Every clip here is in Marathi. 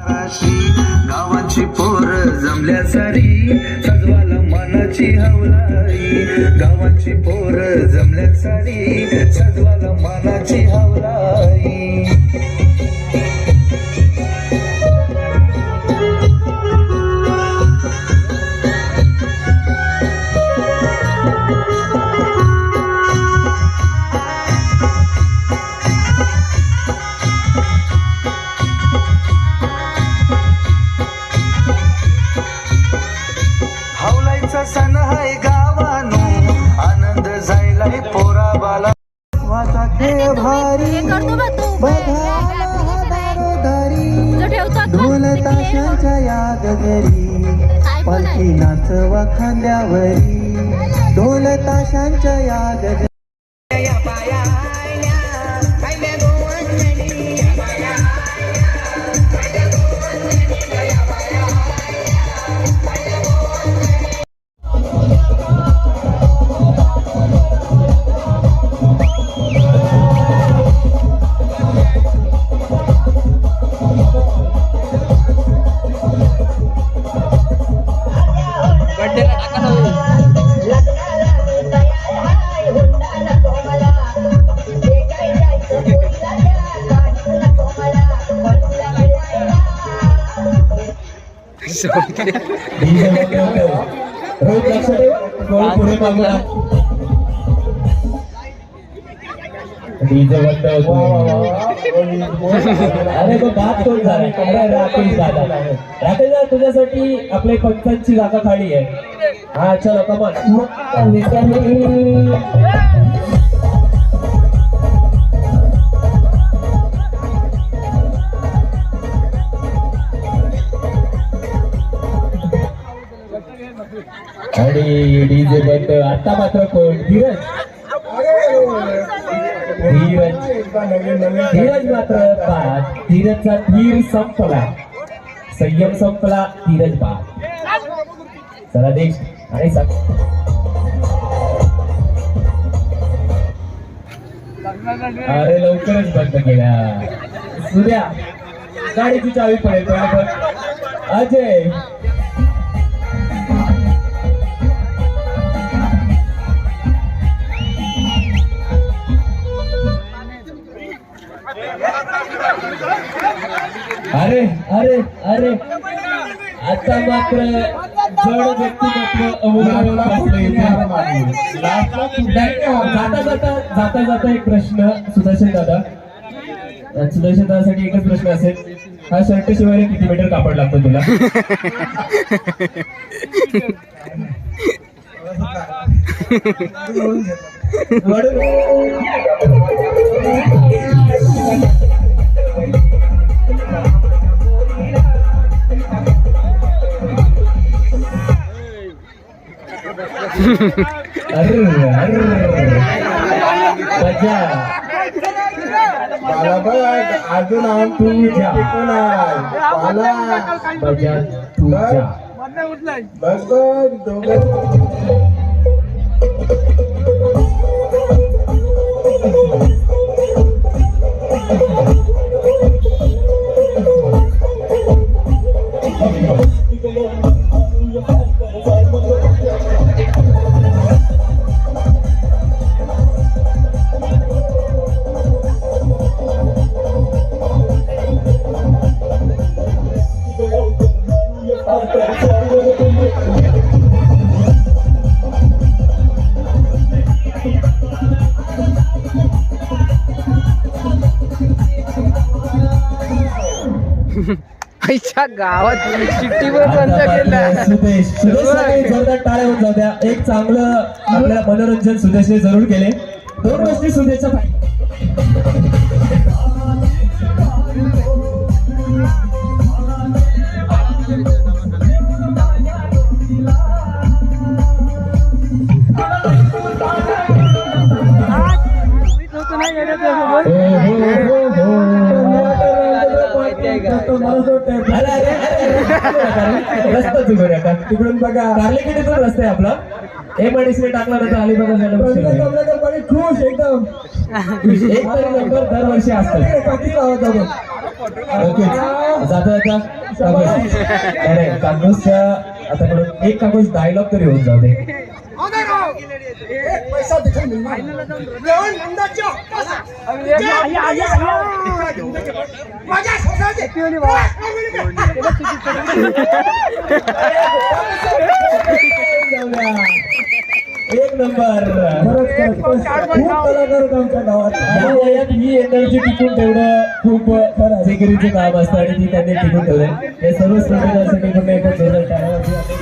गावाची पोर जमल्या सारी सजवाला मनाची हवलाई. गावाची पोर जमल्या सारी सजवाला मनाची हवलाई. पण आहे. पालखी नाचवा खांद्यावरी ढोल ताशांच्या याद घरी. अरे तो बात कोण झाला कमरा राकेश दादा. राकेश दादा तुझ्यासाठी आपल्या पंचांची जागा खाली आहे. हा चलो कमन आणि डीजे बंद आता मात्र कोण? धीरज. धीरज. धीरज मात्र बाद धीरजचा धीर संपला. संयम संपला धीरज बाद चला देश आणि सा- अरे लवकरच बंद केला. सूर्या गाडीची चावी पडेल अजय. मात्र जड व्यक्तिमत्व इथे. जाता जाता जाता जाता एक प्रश्न सुदर्शन दादा. सुदर्शन दादासाठी एकच प्रश्न असेल. हा शर्ट शिवाय किती मीटर कापड लागतं तुला? अरे मला बघ अजून आम तुझ्या मला बघ गावात बंद केला. टाळ्या होत जाऊ द्या. एक चांगलं आपल्याला मनोरंजन सुदेशने जरूर केले. दोन गोष्टी सुदेशच्या फाय- हो, हो, हो, हो. अरे, अरे, अरे, रस्ता चुकून नका. तिकडून बघा कारली कितीतून रस्ता आहे आपला एम आय डी टाकला तर अलिबाग जायला खुश एकदम एक तरी नंबर दरवर्षी असतात ओके जाता जाता कागज अरे कागजच्या आता एक कागज डायलॉग तरी होऊन जाऊ दे जाऊया. एक नंबर. खूप कलाकार आमच्या गावात. या वयात ही एनर्जी टिकून ठेवणं खूप काम असतं आणि ती त्यांनी टिकून ठेवलंय. हे सर्व स्पर्धकांसाठी पुन्हा एकदा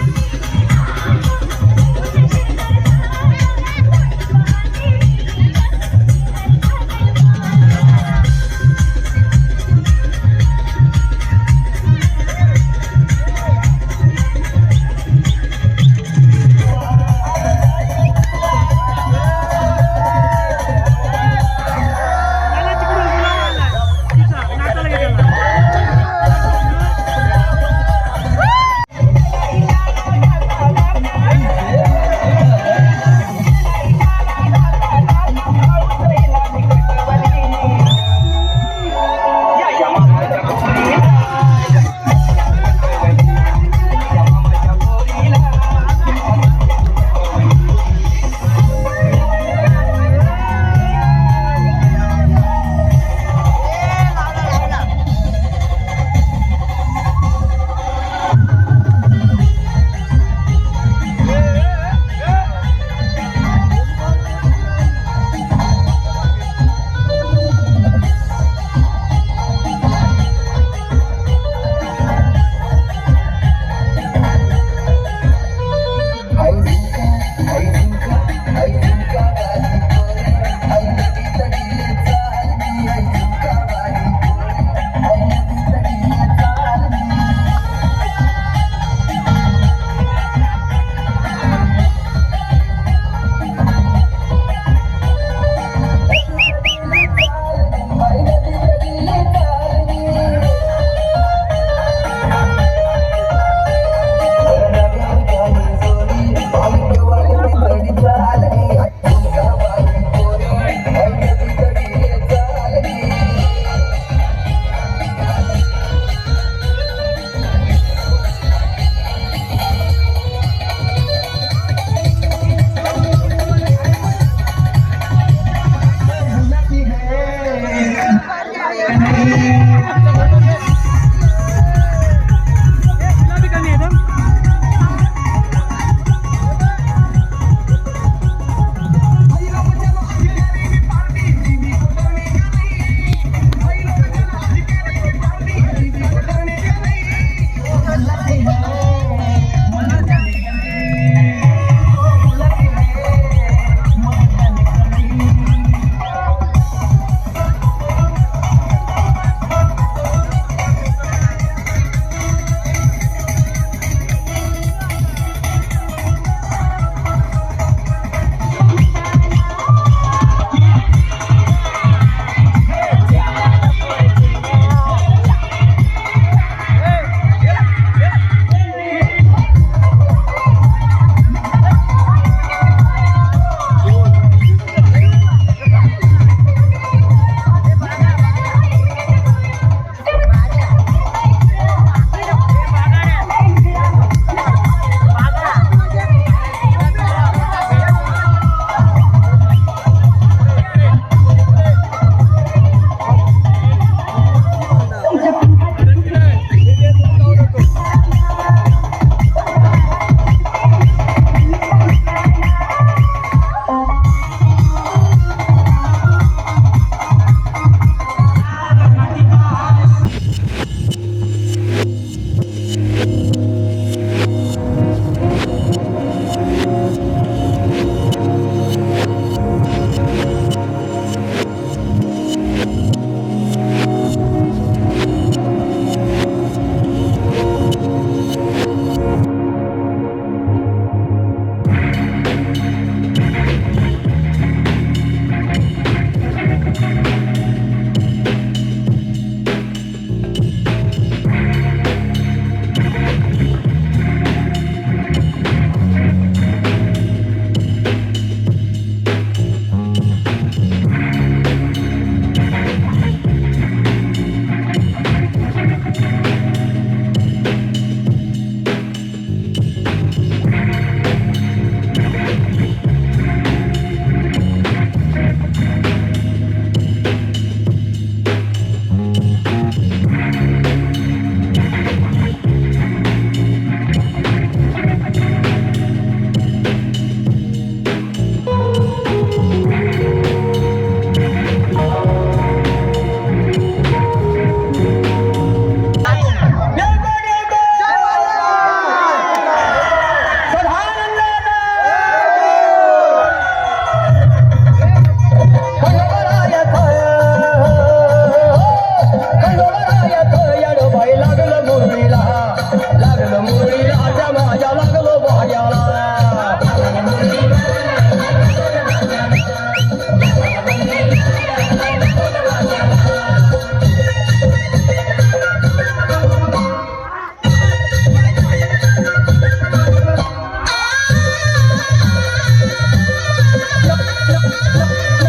Oh,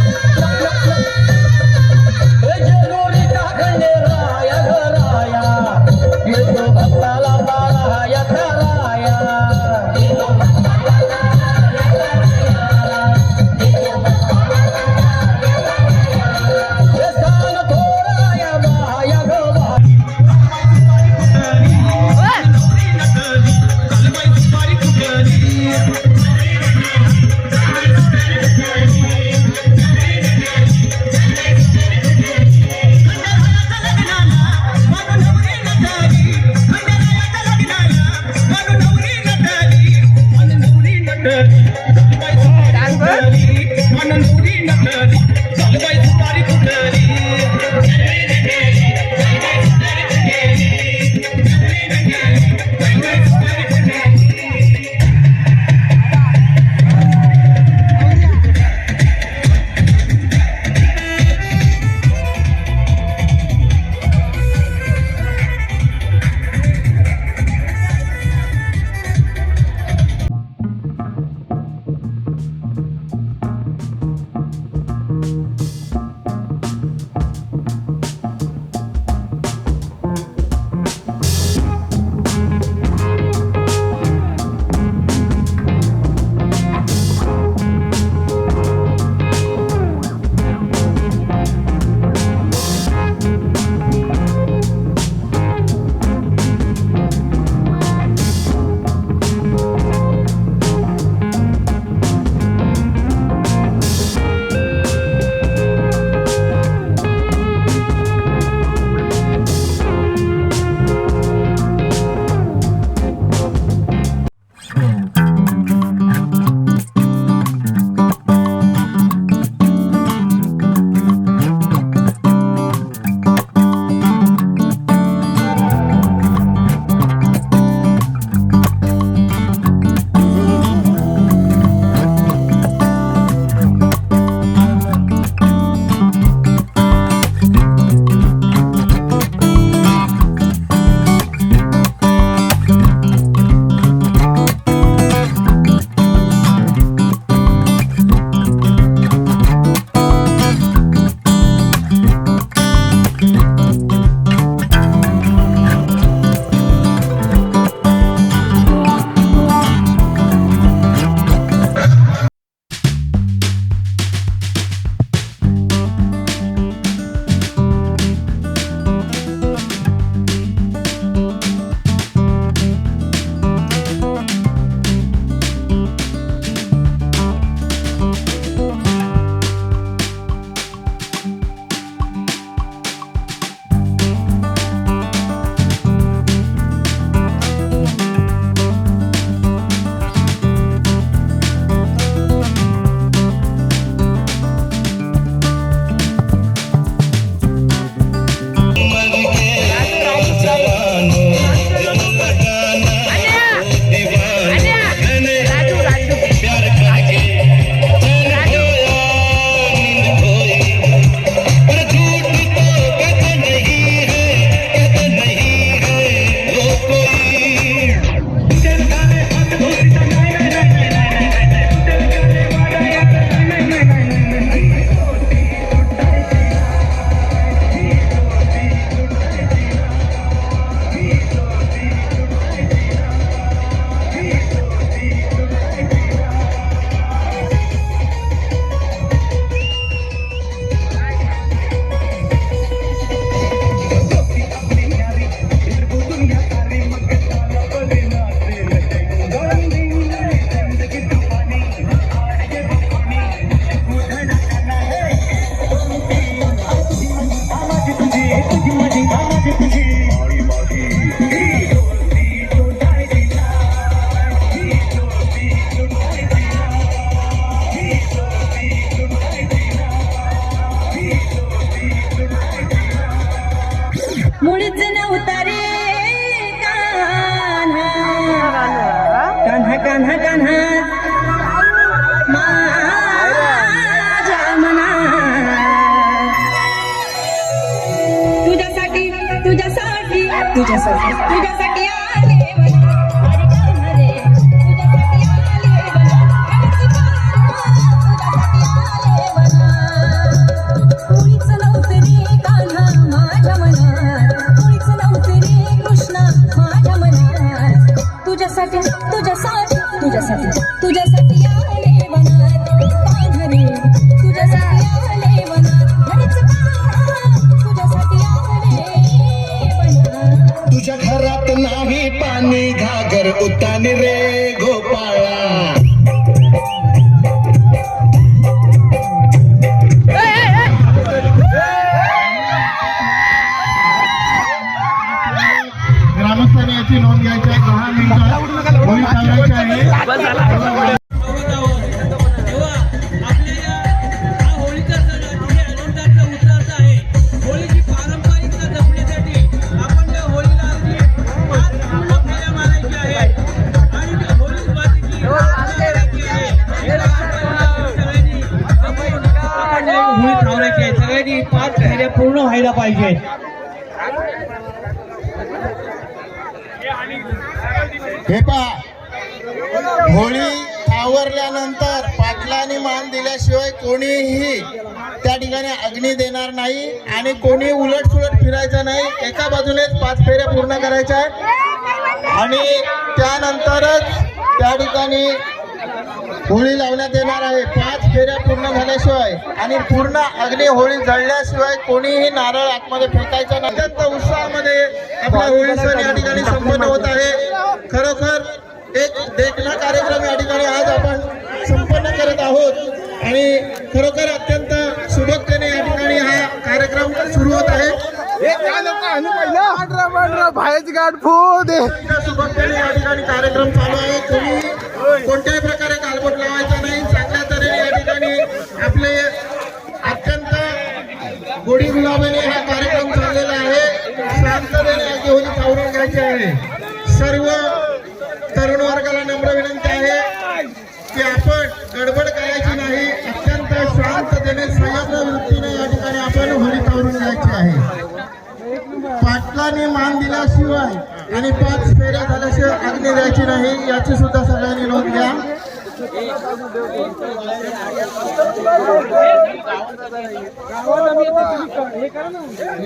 तुझ्यासाठी तुझ्यासाठी तुझ्यासाठी तुझ्यासाठी आले वनात पांढरे. तुझ्यासाठी आले वनात तुझ्यासाठी आले वनात. तुझ्या घरात नाही पाणी घागर उताने रे गोपाळा. पाच फेऱ्या पूर्ण व्हायला पाहिजे. हे पहा होळी आवरल्यानंतर पाटलाने मान दिल्याशिवाय कोणीही त्या ठिकाणी अग्नी देणार नाही आणि कोणी उलट सुलट फिरायचं नाही. एका बाजूनेच पाच फेऱ्या पूर्ण करायच्या आहेत. आणि त्यानंतरच त्या ठिकाणी होळी लावण्यात येणार आहे पाच फेऱ्या पूर्ण झाल्याशिवाय आणि पूर्ण अग्नी होळी जळल्याशिवाय कोणीही नारळ आतमध्ये फेकायचा नाही अत्यंत उत्साहामध्ये आपला होळी सण या ठिकाणी संपन्न होत आहे खरोखर एक देखणा कार्यक्रम या ठिकाणी आज आपण संपन्न करत आहोत आणि खरोखर अत्यंत सुबकतेने या ठिकाणी हा कार्यक्रम सुरू होत आहे बाहेरची गाठ फू दे सुबकतेने या ठिकाणी कार्यक्रम चालू आहे तुम्ही कोणत्याही प्रकारे गालबोट लावायचा नाही. चांगल्या तऱ्हेने या ठिकाणी आपले अत्यंत गोडी गुलाबाने हा कार्यक्रम चाललेला आहे. शांततेने अगदी चावरून घ्यायची आहे. सर्व तरुण वर्गाला नम्र विनंती आहे की आपण गडबड करायची नाही. अत्यंत शांततेने संयम वृत्तीने या ठिकाणी आपण होळी चावरून घ्यायची आहे. पाटलाने मान दिल्याशिवाय आणि पाच फेऱ्या झाल्याशिवाय अग्नी द्यायची नाही याची सुद्धा सगळ्यांनी नोंद घ्या.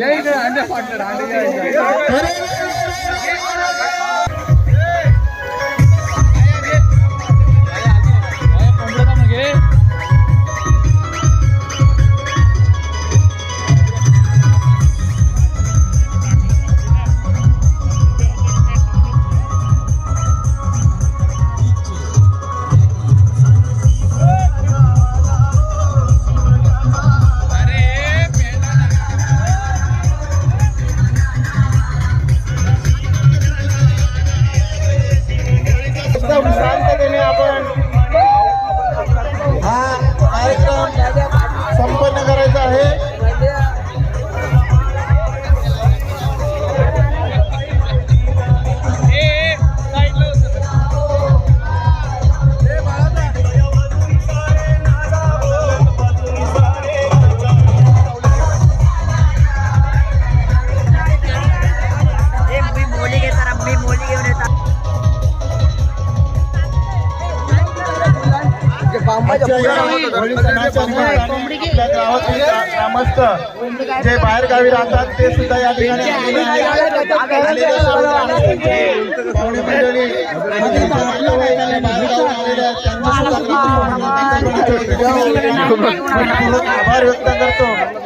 एकदम आपल्या गावातील ग्रामस्थ जे बाहेर गावी राहतात ते सुद्धा या ठिकाणी आभार व्यक्त करतो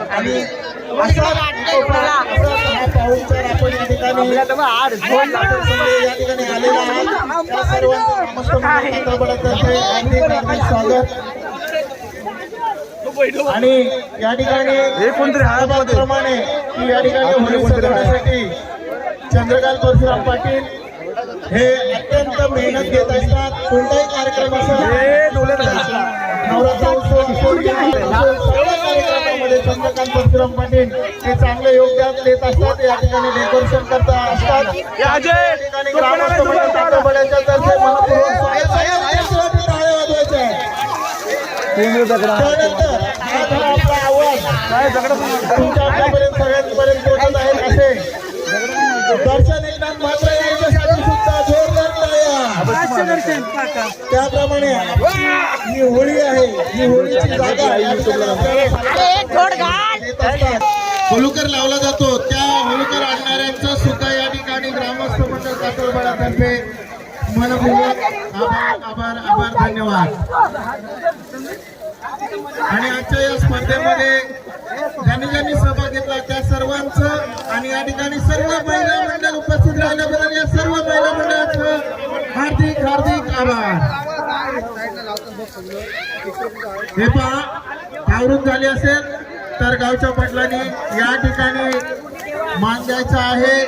आणि हा ठिकाणी आलेला त्या सर्वांचं स्वागत आणि या ठिकाणी प्रमाणे की या ठिकाणी चंद्रकांत परशुराम पाटील हे अत्यंत मेहनत घेत असतात. कोणताही कार्यक्रम असो नवरात्र उत्सव असो सगळ्या कार्यक्रमामध्ये चंद्रकांत परशुराम पाटील हे चांगले योगदान देत असतात. या ठिकाणी डेकोरेशन करता असतात. या ठिकाणी ग्रामस्थ तर्फे मनपूर्वक स्वागत आहे. तुमच्या आपल्यापर्यंत सगळ्यांपर्यंत पोहोचत आहे असे. दर्शन एकनाथ मात्र यांच्यासाठी सुद्धा जोरदार टाळ्या त्याप्रमाणे ही होळी आहे. ही होळीची जागा. होळकर लावला जातो. त्या होळकर आणणाऱ्यांचं सुद्धा या ठिकाणी ग्रामस्थ मंडळ कातरबाळातर्फे मनपूर्वक आभार आभार आभार धन्यवाद. आणि आजच्या या स्पर्धेमध्ये ज्यांनी ज्यांनी सहभाग घेतला त्या सर्वांचं आणि या ठिकाणी सर्व महिला मंडळ उपस्थित राहिल्याबद्दल या सर्व महिला मंडळाचं हार्दिक हार्दिक आभार. हे पहा आवृत्त झाली असेल तर गावच्या पटलांनी या ठिकाणी मान द्यायचा आहे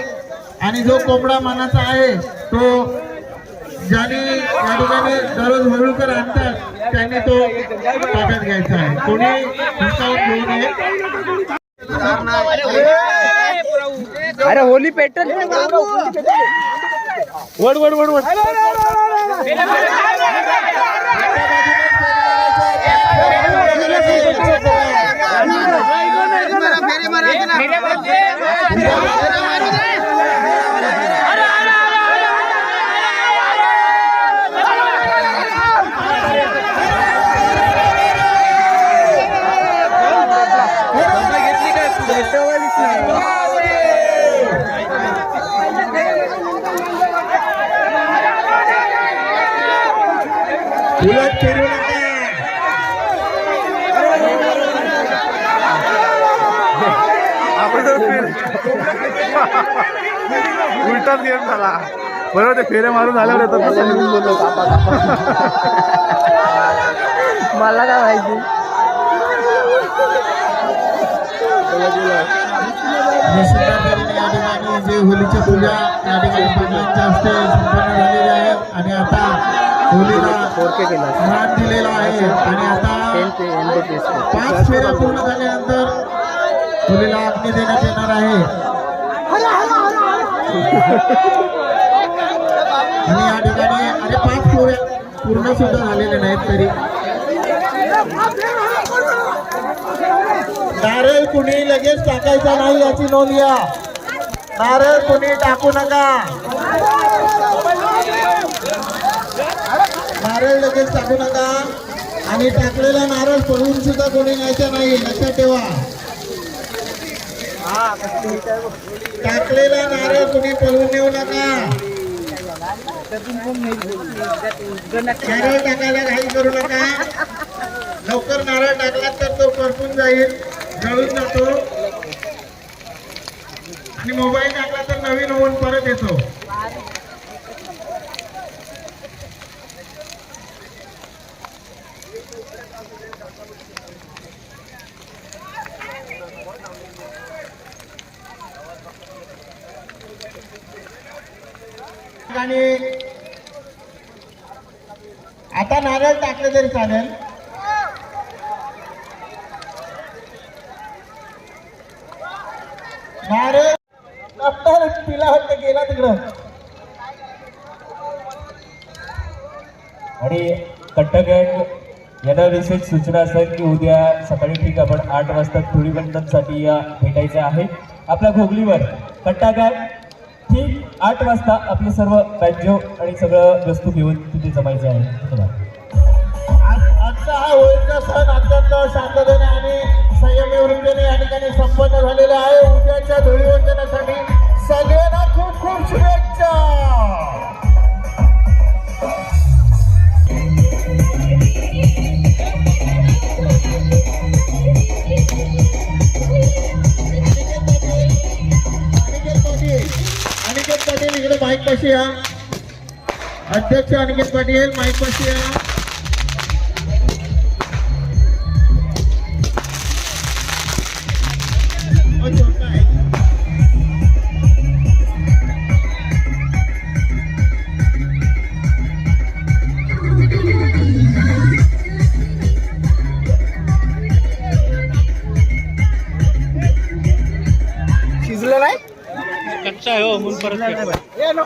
आणि जो कोंबडा मानाचा आहे तो ज्यांनी या ठिकाणी दररोज होळकर आणतात त्यांनी तो ताब्यात घ्यायचा आहे कोणी हुसकावून घेऊ नये अरे होली पेटल वड वड वड वड उलट फिरू नका उलटाच गेम झाला बरोबर ते फेरे मारून झाल्यावर येतात तसं निघून बोललो कापा मला काय माहिती? जे होलीची पूजा या ठिकाणी पाटलांच्या हस्ते संपन्न झालेली आहे आणि आता होलीला मान दिलेला आहे आणि आता पाच फेऱ्या पूर्ण झाल्यानंतर होलीला अग्नी देण्यात येणार आहे. आणि या ठिकाणी अरे पाच फेऱ्या पूर्ण सुद्धा झालेल्या नाहीत तरी. नारळ कुणी लगेच टाकायचा नाही याची नोंद घ्या नारळ कुणी टाकू नका. नारळ लगेच टाकू नका. आणि टाकलेला नारळ पळवून सुद्धा कोणी न्यायचा नाही लक्षात ठेवा. टाकलेला नारळ कुणी पळून नेऊ नका. नारळ टाकायला घाई करू नका. लवकर नारळ टाकला तर तो परतून जाईल. जळून जातो. आणि मोबाईल टाकला तर नवीन होऊन परत येतो आणि आता नारळ टाकलं तरी चालेल. नारळ कापणार पिला वाटतं गेला तिकडं. आणि कट्टगट यांना विशेष सूचना असेल की उद्या सकाळी ठीक आपण आठ वाजता थोडीबंधनसाठी या भेटायचे आहे. आपल्या घोगलीवर कट्टागाट ठीक आठ वाजता आपले सर्व बँजो आणि सगळं वस्तू घेऊन तिथे जमायचं आहे. धन्यवाद. आजचा सण अत्यंत शांततेने आणि संयमी वृत्तीने या ठिकाणी संपन्न झालेला आहे. उद्याच्या धुळीवंदनासाठी सगळ्यांना खूप खूप शुभेच्छा. अनिकेत पाटील इकडे माईक पाशी या. अध्यक्ष अनिकेत पाटील माईक पाशी या. शिजलं नाही? आणि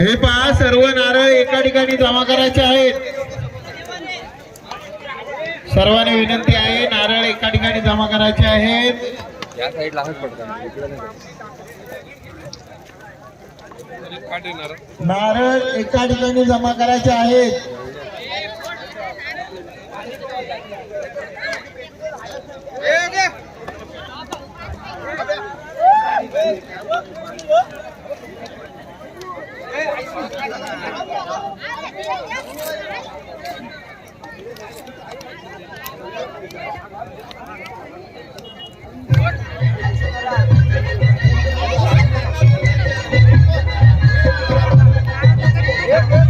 हे पहा सर्व नारळ एका ठिकाणी जमा करायचे आहेत. सर्वांनी विनंती आहे नारळ एका ठिकाणी जमा करायचे आहेत. नारळ एका ठिकाणी जमा करायचे आहेत. Yeah, yeah.